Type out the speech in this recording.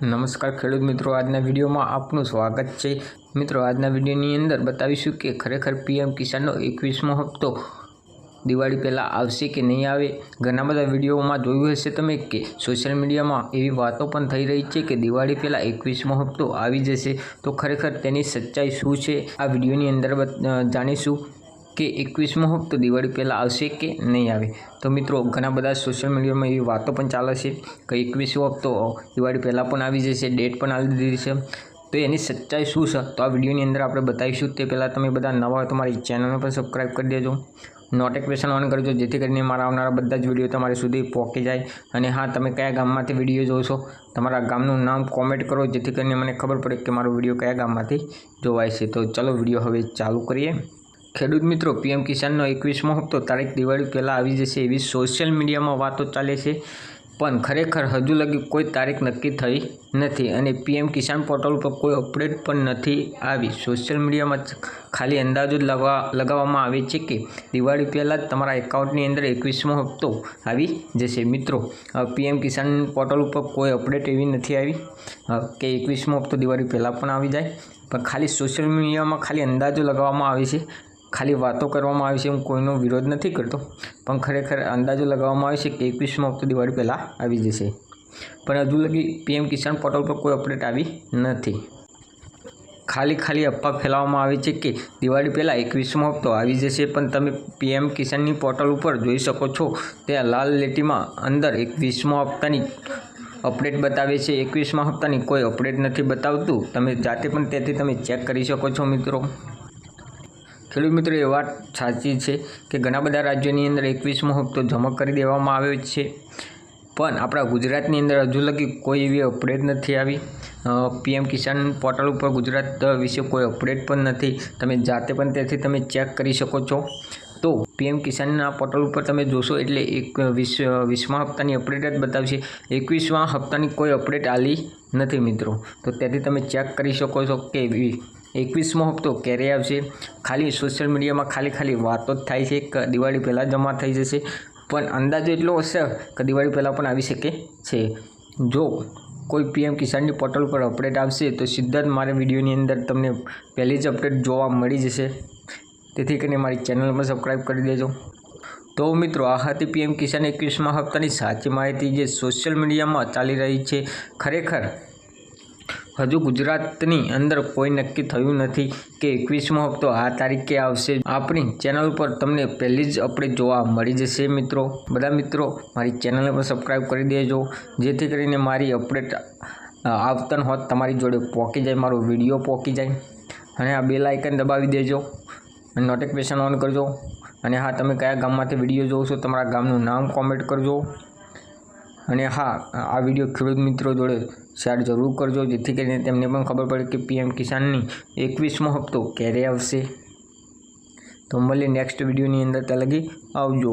નમસ્કાર ખેડૂત મિત્રો, આજના વિડીયોમાં આપનું સ્વાગત છે. મિત્રો, આજના વિડીયોની અંદર બતાવીશું કે ખરેખર પીએમ કિસાનનો એકવીસમો હપ્તો દિવાળી પહેલાં આવશે કે નહીં આવે? ઘણા બધા વિડીયોમાં જોયું હશે તમે કે સોશિયલ મીડિયામાં એવી વાતો પણ થઈ રહી છે કે દિવાળી પહેલાં એકવીસમો હપ્તો આવી જશે. તો ખરેખર તેની સચ્ચાઈ શું છે? આ વિડીયોની અંદર જાણીશું. કે એકવીસમો હપ્તો દિવાળી પહેલાં આવશે કે નહીં આવે? તો મિત્રો, ઘણા બધા સોશિયલ મીડિયામાં એવી વાતો પણ ચાલે છે કે એકવીસમો હપ્તો દિવાળી પહેલાં પણ આવી જશે ડેટ પણ આવી દીધી છે. તો એની સચ્ચાઈ શું છે? તો આ વિડીયોની અંદર આપણે બતાવીશું. તે પહેલાં તમે બધા નવા હોય તો મારી ચેનલને પણ સબસ્ક્રાઈબ કરી દેજો. નોટિફિકેશન ઓન કરજો, જેથી કરીને મારા આવનારા બધા જ વીડિયો તમારી સુધી પહોંચી જાય. અને હા, તમે કયા ગામમાંથી વીડિયો જોશો તમારા ગામનું નામ કોમેન્ટ કરો, જેથી કરીને મને ખબર પડે કે મારો વીડિયો કયા ગામમાંથી જોવાય છે. તો ચલો વીડિયો હવે ચાલુ કરીએ. ખેડૂત મિત્રો, પીએમ કિસાનનો એકવીસમો હપ્તો તારીખ દિવાળી પહેલાં આવી જશે એવી સોશિયલ મીડિયામાં વાતો ચાલે છે. પણ ખરેખર હજુ લગી કોઈ તારીખ નક્કી થઈ નથી અને પીએમ કિસાન પોર્ટલ પર કોઈ અપડેટ પણ નથી આવી. સોશિયલ મીડિયામાં ખાલી અંદાજો જ લગવા, લગાવવામાં આવે છે કે દિવાળી પહેલાં જ તમારા એકાઉન્ટની અંદર એકવીસમો હપ્તો આવી જશે. મિત્રો પીએમ કિસાન પોર્ટલ ઉપર કોઈ અપડેટ એવી નથી આવી કે એકવીસમો હપ્તો દિવાળી પહેલાં પણ આવી જાય. પણ ખાલી સોશિયલ મીડિયામાં ખાલી અંદાજો લગાવવામાં આવે છે. ખાલી વાતો કરવામાં આવી છે હું કોઈનો વિરોધ નથી કરતો. પણ ખરેખર અંદાજો લગાવવામાં આવે છે કે એકવીસમો હપ્તો દિવાળી પહેલાં આવી જશે. પણ હજુ લગી પીએમ કિસાન પોર્ટલ પર કોઈ અપડેટ આવી નથી. ખાલી ખાલી અફવા ફેલાવવામાં આવે છે કે દિવાળી પહેલાં એકવીસમો હપ્તો આવી જશે, પણ તમે પીએમ કિસાનની પોર્ટલ ઉપર જોઈ શકો છો ત્યાં લાલ લીટીમાં અંદર એકવીસમો હપ્તાની અપડેટ બતાવે છે. એકવીસમા હપ્તાની કોઈ અપડેટ નથી બતાવતું. તમે જાતે પણ તેથી તમે ચેક કરી શકો છો મિત્રો. ખેડૂત મિત્રો, એ વાત સાચી છે કે ઘણા બધા રાજ્યોની અંદર એકવીસમો હપ્તો જમા કરી દેવામાં આવ્યો છે. પણ આપણા ગુજરાતની અંદર હજુ લગી કોઈ એવી અપડેટ નથી આવી. પીએમ કિસાન પોર્ટલ ઉપર ગુજરાત વિશે કોઈ અપડેટ પણ નથી. તમે જાતે પણ તેથી તમે ચેક કરી શકો છો. તો પીએમ કિસાનના પોર્ટલ ઉપર તમે જોશો એટલે એક વીસ વીસમા હપ્તાની અપડેટ જ બતાવશે. એકવીસમા હપ્તાની કોઈ અપડેટ આલી નથી મિત્રો. તો તેથી તમે ચેક કરી શકો છો કે એકવીસમો હપ્તો ક્યારે આવશે? ખાલી સોશિયલ મીડિયામાં ખાલી ખાલી વાતો જ થાય છે કે દિવાળી પહેલાં જમા થઈ જશે. પણ અંદાજો એટલો હશે કે દિવાળી પહેલાં પણ આવી શકે છે. જો કોઈ પીએમ કિસાનની પોર્ટલ પર અપડેટ આવશે તો સીધા જ મારા વિડીયોની અંદર તમને પહેલી જ અપડેટ જોવા મળી જશે. તેથી કરીને મારી ચેનલમાં સબસ્ક્રાઈબ કરી દેજો. તો મિત્રો, આ હતી પીએમ કિસાન એકવીસમા હપ્તાની સાચી માહિતી જે સોશિયલ મીડિયામાં ચાલી રહી છે. ખરેખર હજુ ગુજરાતની અંદર કોઈ નક્કી થયું નથી કે એકવીસમો હપ્તો આ તારીખે આવશે. આપણી ચેનલ પર તમને પહેલી જ અપડેટ જોવા મળી જશે મિત્રો. બધા મિત્રો, મારી ચેનલને પણ સબસ્ક્રાઈબ કરી દેજો. જેથી કરીને મારી અપડેટ આવતન હોત, તમારી જોડે પહોંચી જાય, મારો વીડિયો પહોંચી જાય. અને આ બેલ આઇકન દબાવી દેજો. અને નોટિફિકેશન ઓન કરજો. અને હા, તમે કયા ગામમાંથી વીડિયો જોવો છો, તમારા ગામનું નામ કોમેન્ટ કરજો. અને હા, આ વીડિયો ખેડૂત મિત્રો જોડે શેર જરૂર કરજો. જેથી કરીને તેમને પણ ખબર પડે કે પીએમ કિસાનની એકવીસમો હપ્તો ક્યારે આવશે. તો મળીએ નેક્સ્ટ વિડીયોની અંદર. ત્યાં લગી આવજો.